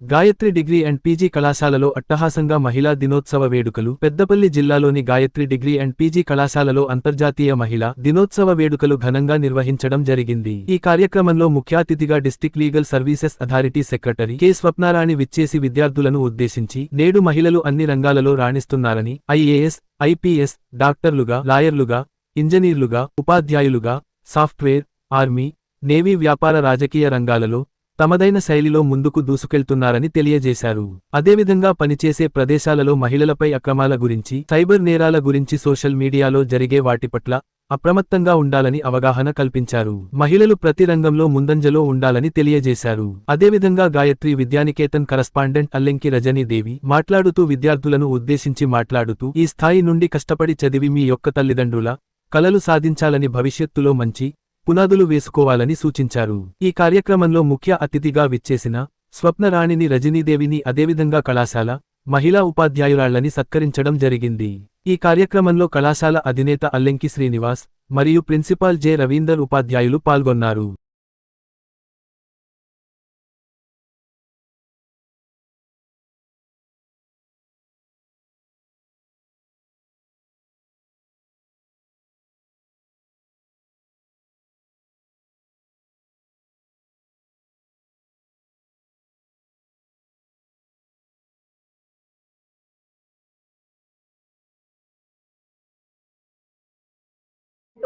Gayatri degree and PG కళాశాలలో అట్టహాసంగా మహిళా దినోత్సవ వేడుకలు. పెద్దపల్లి జిల్లాలోని గాయత్రి డిగ్రీ అండ్ పీజీ కళాశాలలో అంతర్జాతీయ మహిళా దినోత్సవ వేడుకలు ఘనంగా నిర్వహించడం జరిగింది. ఈ కార్యక్రమంలో ముఖ్య అతిథిగా district legal services authority secretary K Swapnarani విచ్చేసి విద్యార్థులను ఉద్దేశించి నేడు మహిళలు అన్ని రంగాలలో రాణిస్తున్నారని ఐఏఎస్ ఐపీఎస్ డాక్టర్లుగా లాయర్లుగా ఇంజనీర్లుగా ఉపాధ్యాయులుగా సాఫ్ట్వేర్ ఆర్మీ నేవీ వ్యాపార రాజకీయ రంగాలలో తమదైన శైలిలో ముందుకు దూసుకెళ్తున్నారని తెలియజేశారు. అదేవిధంగా పనిచేసే ప్రదేశాలలో మహిళలపై అక్రమాల గురించి సైబర్ నేరాల గురించి సోషల్ మీడియాలో జరిగే వాటి పట్ల అప్రమత్తంగా ఉండాలని అవగాహన కల్పించారు. మహిళలు ప్రతి రంగంలో ముందంజలో ఉండాలని తెలియజేశారు. అదేవిధంగా గాయత్రి విద్యానికేతన్ కరస్పాండెంట్ అల్లెంకి రజనీదేవి మాట్లాడుతూ విద్యార్థులను ఉద్దేశించి మాట్లాడుతూ ఈ స్థాయి నుండి కష్టపడి చదివి మీ యొక్క తల్లిదండ్రుల కలలు సాధించాలని భవిష్యత్తులో మంచి పునాదులు వేసుకోవాలని సూచించారు. ఈ కార్యక్రమంలో ముఖ్య అతిథిగా విచ్చేసిన స్వప్నరాణిని రజనీదేవిని అదేవిధంగా కళాశాల మహిళా ఉపాధ్యాయురాళ్ళని సత్కరించడం జరిగింది. ఈ కార్యక్రమంలో కళాశాల అధినేత అల్లెంకి శ్రీనివాస్ మరియు ప్రిన్సిపాల్ జె రవీందర్ ఉపాధ్యాయులు పాల్గొన్నారు.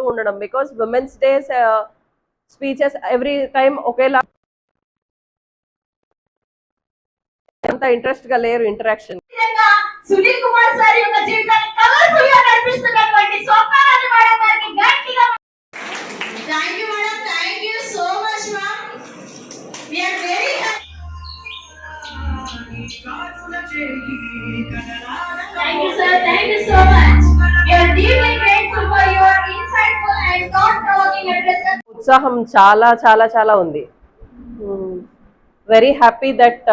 ఉండడం. Because women's day speeches every time ఒకేలా అంత ఇంట్రెస్ట్గా లేరు ఇంటరాక్షన్ సునీల్ కుమార్ సార్ యొక్క జీవితాన్ని కలర్ఫుల్గా నడిపిస్తున్నటువంటి స్వప్నారాణి మేడం గారికి గట్టిగా thank you madam thank you so much ma'am we are very thank you sir thank you so much ఉత్సాహం చాలా చాలా చాలా ఉంది. వెరీ హ్యాపీ దట్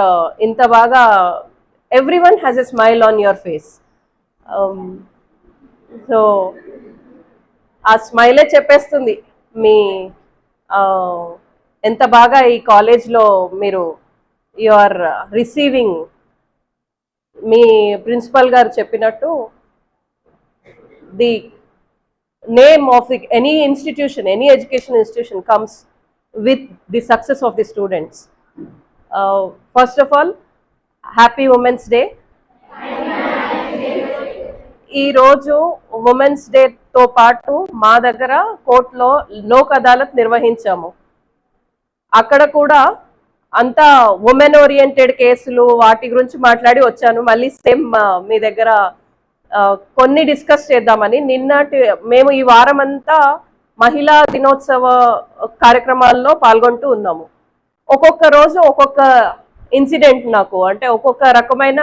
ఇంత బాగా everyone has a smile on your face so ఆ స్మైలే చెప్పేస్తుంది. మీ uh, ఎంత బాగా ఈ కాలేజ్లో మీరు యు ఆర్ రిసీవింగ్ మీ ప్రిన్సిపల్ గారు చెప్పినట్టు the name of the, any institution, any education institution comes with the success of the students. Uh, first of all, happy Women's Day. ఈ రోజు ఉమెన్స్ డేతో పాటు మా దగ్గర కోర్టులో లోక్ అదాలత్ నిర్వహించాము అక్కడ కూడా అంతా ఉమెన్ ఓరియంటెడ్ కేసులు వాటి గురించి మాట్లాడి వచ్చాను మళ్ళీ సేమ్ మీ దగ్గర కొన్ని డిస్కస్ చేద్దామని. నిన్నటి మేము ఈ వారం అంతా మహిళా దినోత్సవ కార్యక్రమాల్లో పాల్గొంటూ ఉన్నాము. ఒక్కొక్క రోజు ఒక్కొక్క ఇన్సిడెంట్ నాకు అంటే ఒక్కొక్క రకమైన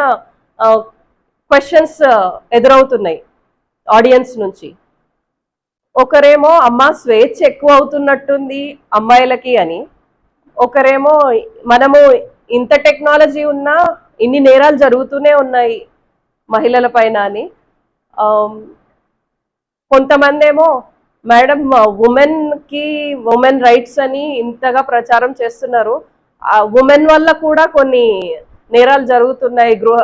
క్వశ్చన్స్ ఎదురవుతున్నాయి ఆడియన్స్ నుంచి. ఒకరేమో అమ్మ స్వేచ్ఛ ఎక్కువ అవుతున్నట్టుంది అమ్మాయిలకి అని. ఒకరేమో మనము ఇంత టెక్నాలజీ ఉన్నా ఇన్ని నేరాలు జరుగుతూనే ఉన్నాయి మహిళల పైన అని. కొంతమంది ఏమో మేడం ఉమెన్కి ఉమెన్ రైట్స్ అని ఇంతగా ప్రచారం చేస్తున్నారు. ఆ ఉమెన్ వల్ల కూడా కొన్ని నేరాలు జరుగుతున్నాయి గృహ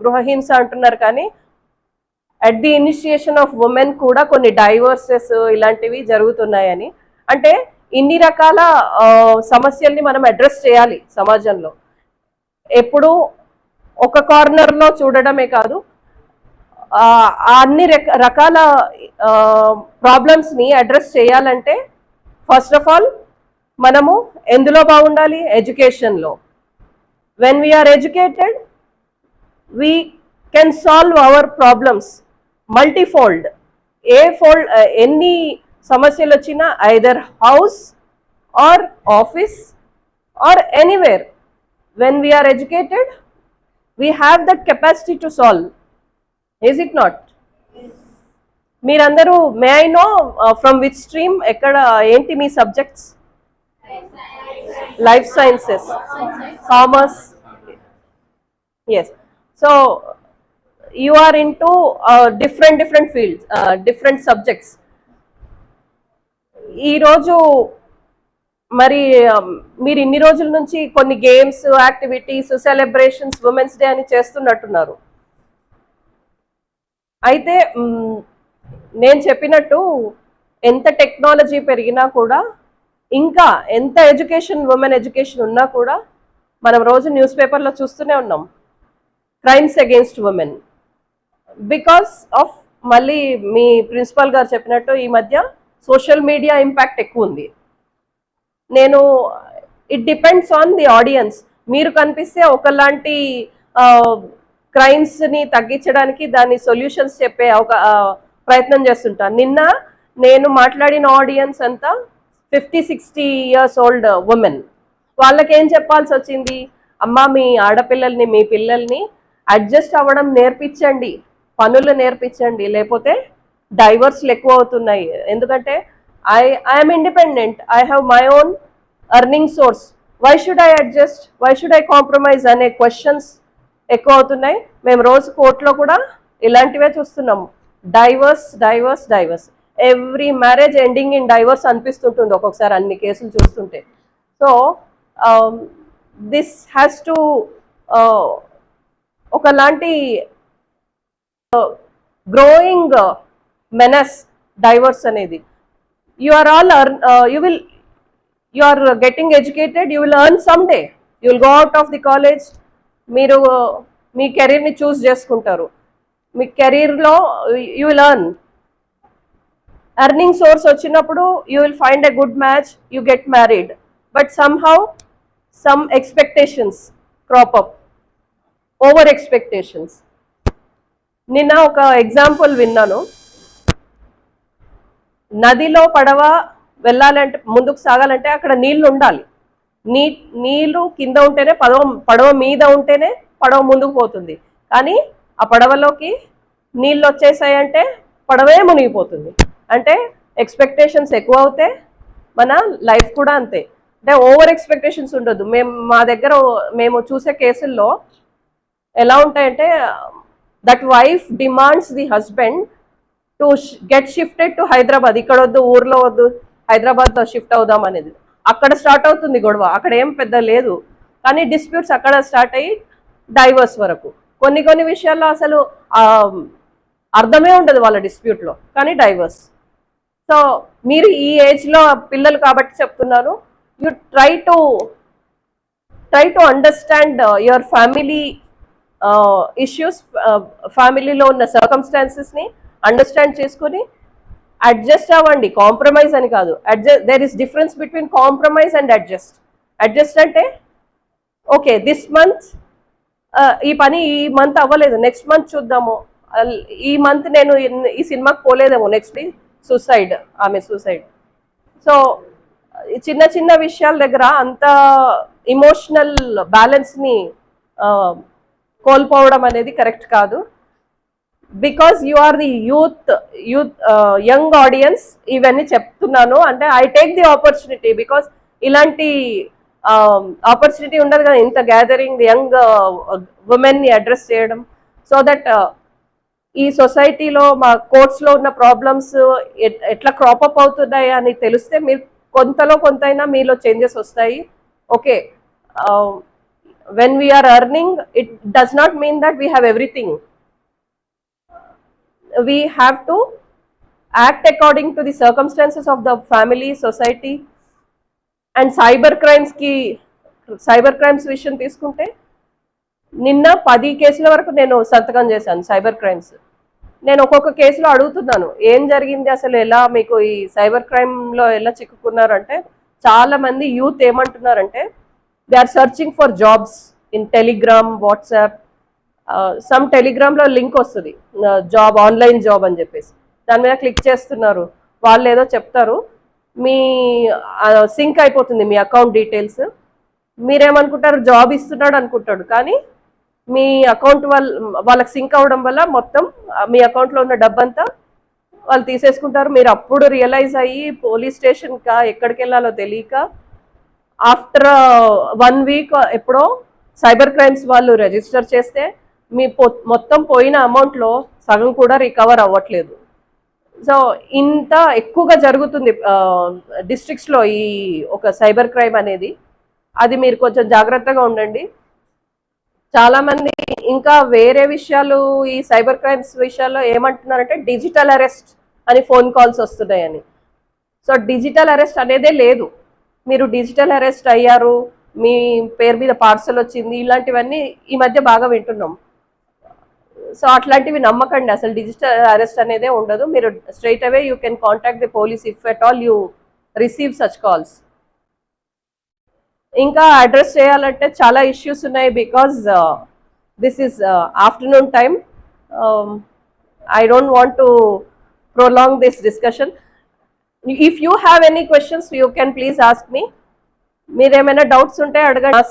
గృహహింస అంటున్నారు కానీ at the initiation of women కూడా కొన్ని డైవర్సెస్ ఇలాంటివి జరుగుతున్నాయని. అంటే ఇన్ని రకాల సమస్యల్ని మనం అడ్రస్ చేయాలి సమాజంలో. ఎప్పుడు ఒక కార్నర్లో చూడడమే కాదు అన్ని రక- రకాల ప్రాబ్లమ్స్ని అడ్రస్ చేయాలంటే ఫస్ట్ ఆఫ్ ఆల్ మనము ఎందులో బాగుండాలి? ఎడ్యుకేషన్లో when we are educated we can solve our problems multifold A fold ఎన్ని సమస్యలు వచ్చినా either house or office or anywhere when we are educated we have that capacity to solve is it not మీరందరూ may I know from which stream ఎక్కడ uh, ఏంటి మీ subjects life sciences commerce yes so you are into different different fields different subjects ఈరోజు మరి um, మీరు ఇన్ని రోజుల నుంచి కొన్ని games activities celebrations women's day అని చేస్తున్నట్టున్నారు. అయితే నేను చెప్పినట్టు ఎంత టెక్నాలజీ పెరిగినా కూడా ఇంకా ఎంత ఎడ్యుకేషన్ ఉమెన్ ఎడ్యుకేషన్ ఉన్నా కూడా మనం రోజు న్యూస్ పేపర్లో చూస్తూనే ఉన్నాం. Crimes against women. Because of మళ్ళీ మీ ప్రిన్సిపాల్ గారు చెప్పినట్టు ఈ మధ్య సోషల్ మీడియా ఇంపాక్ట్ ఎక్కువ ఉంది. నేను it depends on the audience. మీరు కనిపిస్తే ఒకలాంటి క్రైమ్స్ని తగ్గించడానికి దాని సొల్యూషన్స్ చెప్పే ఒక ప్రయత్నం చేస్తుంటాను నిన్న నేను మాట్లాడిన ఆడియన్స్ అంతా fifty sixty years old women. వాళ్ళకేం చెప్పాల్సి వచ్చింది? అమ్మ మీ ఆడపిల్లల్ని మీ పిల్లల్ని అడ్జస్ట్ అవ్వడం నేర్పించండి. పనులు నేర్పించండి. లేకపోతే డైవర్స్లు ఎక్కువ అవుతున్నాయి. ఎందుకంటే I I'm independent. I have my own earning source. Why should I adjust? Why should I compromise? అనే క్వశ్చన్స్ ఎక్కువ అవుతున్నాయి మేము రోజు కోర్టులో కూడా ఇలాంటివే చూస్తున్నాము. Divorce divorce divorce every marriage ending in divorce అనిపిస్తుంటుంది ఒక్కొక్కసారి అన్ని కేసులు చూస్తుంటే. సో దిస్ హ్యాస్ టు ఒకలాంటి గ్రోయింగ్ మెనస్ డైవర్స్ అనేది. You are all you will you are getting educated you will earn some day you will go out of the college మీరు మీ కెరీర్ని చూస్ చేసుకుంటారు. మీ కెరీర్లో యూ లర్న్ ఎర్నింగ్ సోర్స్ వచ్చినప్పుడు you will find a good match you get married but somehow some expectations crop up over expectations నిన్న ఒక example విన్నాను. నదిలో పడవ వెళ్ళాలంటే ముందుకు సాగాలంటే అక్కడ నీళ్ళు ఉండాలి. నీ నీళ్ళు కింద ఉంటేనే పడవ పడవ మీద ఉంటేనే పడవ ముందుకు పోతుంది. కానీ ఆ పడవలోకి నీళ్ళు వచ్చేసాయంటే పడవే మునిగిపోతుంది. అంటే ఎక్స్పెక్టేషన్స్ ఎక్కువ అవుతే మన లైఫ్ కూడా అంతే. అంటే ఓవర్ ఎక్స్పెక్టేషన్స్ ఉండదు మేము మా దగ్గర మేము చూసే కేసుల్లో ఎలా ఉంటాయంటే that wife demands the husband to get shifted to Hyderabad ఇక్కడ వద్దు ఊర్లో వద్దు హైదరాబాద్లో షిఫ్ట్ అవుదాం అనేది. అక్కడ స్టార్ట్ అవుతుంది గొడవ. అక్కడ ఏం పెద్ద లేదు. కానీ డిస్ప్యూట్స్ అక్కడ స్టార్ట్ అయ్యి డైవర్స్ వరకు. కొన్ని కొన్ని విషయాల్లో అసలు అర్థమే ఉండదు వాళ్ళ డిస్ప్యూట్లో. కానీ డైవర్స్. సో మీరు ఈ ఏజ్లో పిల్లలు కాబట్టి చెప్తున్నాను you try to try to understand uh, your family uh, issues uh, ఫ్యామిలీలో ఉన్న సర్కమ్స్టాన్సెస్ని అండర్స్టాండ్ చేసుకుని అడ్జస్ట్ అవ్వండి. కాంప్రమైజ్ అని కాదు. Adjust there is difference between compromise and adjust adjust అంటే ఓకే దిస్ మంత్ ఈ పని ఈ మంత్ అవ్వలేదు. నెక్స్ట్ మంత్ చూద్దాము. ఈ మంత్ నేను ఈ సినిమాకి పోలేదేమో. నెక్స్ట్ సూసైడ్ ఆమె సూసైడ్ సో ఈ చిన్న చిన్న విషయాల దగ్గర అంత ఇమోషనల్ బ్యాలెన్స్ని కోల్పోవడం అనేది కరెక్ట్ కాదు. Because you are the youth youth young audience ఇవన్నీ చెప్తున్నాను. అంటే I take the opportunity because ఇలాంటి um, ఆపర్చునిటీ ఉండదు కదా ఇంత గ్యాదరింగ్ యంగ్ ఉమెన్ని అడ్రస్ చేయడం. సో దట్ uh, ఈ సొసైటీలో మా కోర్ట్స్లో ఉన్న ప్రాబ్లమ్స్ ఎట్లా క్రాప్ అప్ అవుతున్నాయి అని తెలిస్తే మీరు కొంతలో కొంతైనా మీలో చేంజెస్ వస్తాయి. Okay when we are earning it does not mean that we have everything we have to act according to the circumstances of the family society and cyber క్రైమ్స్కి cyber crimes విషయం తీసుకుంటే నిన్న పది కేసుల వరకు నేను సంతకం చేశాను సైబర్ క్రైమ్స్ నేను ఒక్కొక్క కేసులో అడుగుతున్నాను ఏం జరిగింది అసలు ఎలా మీకు ఈ సైబర్ క్రైమ్లో ఎలా చిక్కుకున్నారంటే చాలామంది యూత్ ఏమంటున్నారంటే they are searching for jobs in Telegram WhatsApp some టెలిగ్రామ్లో లింక్ వస్తుంది. జాబ్ ఆన్లైన్ జాబ్ అని చెప్పేసి. దాని మీద క్లిక్ చేస్తున్నారు. వాళ్ళు ఏదో చెప్తారు. మీ సింక్ అయిపోతుంది మీ అకౌంట్ డీటెయిల్స్ మీరేమనుకుంటారు? జాబ్ ఇస్తున్నాడు అనుకుంటాడు. కానీ మీ అకౌంట్ వాళ్ళ వాళ్ళకి సింక్ అవ్వడం వల్ల మొత్తం మీ అకౌంట్లో ఉన్న డబ్బంతా వాళ్ళు తీసేసుకుంటారు. మీరు అప్పుడు రియలైజ్ అయ్యి పోలీస్ స్టేషన్కా ఎక్కడికి వెళ్ళాలో తెలియక ఆఫ్టర్ వన్ వీక్ ఎప్పుడో సైబర్ క్రైమ్స్ వాళ్ళు రిజిస్టర్ చేస్తే మీ పొ- మొత్తం పోయిన అమౌంట్లో సగం కూడా రికవర్ అవ్వట్లేదు. సో ఇంత ఎక్కువగా జరుగుతుంది డిస్ట్రిక్ట్స్లో ఈ ఒక సైబర్ క్రైమ్ అనేది. అది మీరు కొంచెం జాగ్రత్తగా ఉండండి. చాలామంది ఇంకా వేరే విషయాలు ఈ సైబర్ క్రైమ్స్ విషయాల్లో ఏమంటున్నారంటే డిజిటల్ అరెస్ట్ అని ఫోన్ కాల్స్ వస్తున్నాయని. సో డిజిటల్ అరెస్ట్ అనేదే లేదు. మీరు డిజిటల్ అరెస్ట్ అయ్యారు మీ పేరు మీద పార్సల్ వచ్చింది ఇలాంటివన్నీ ఈ మధ్య బాగా వింటున్నాం. సో అట్లాంటివి నమ్మకండి. అసలు డిజిటల్ అరెస్ట్ అనేదే ఉండదు. మీరు straight away you can contact the police if at all you receive such calls ఇంకా అడ్రస్ చేయాలంటే చాలా ఇష్యూస్ ఉన్నాయి because this is afternoon time I don't want to prolong this discussion if you have any questions you can please ask మీ మీరేమైనా doubts ఉంటే అడగండి.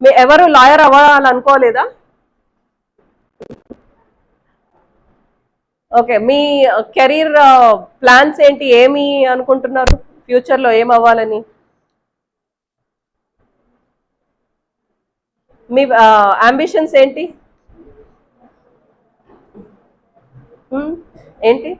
మీ ఎవరు lawyer అవ్వాలనుకోలేదా? ఓకే మీ కెరీర్ ప్లాన్స్ ఏంటి? ఏమి అనుకుంటున్నారు? ఫ్యూచర్లో ఏం అవ్వాలని మీ అంబిషన్స్ ఏంటి? ఏంటి?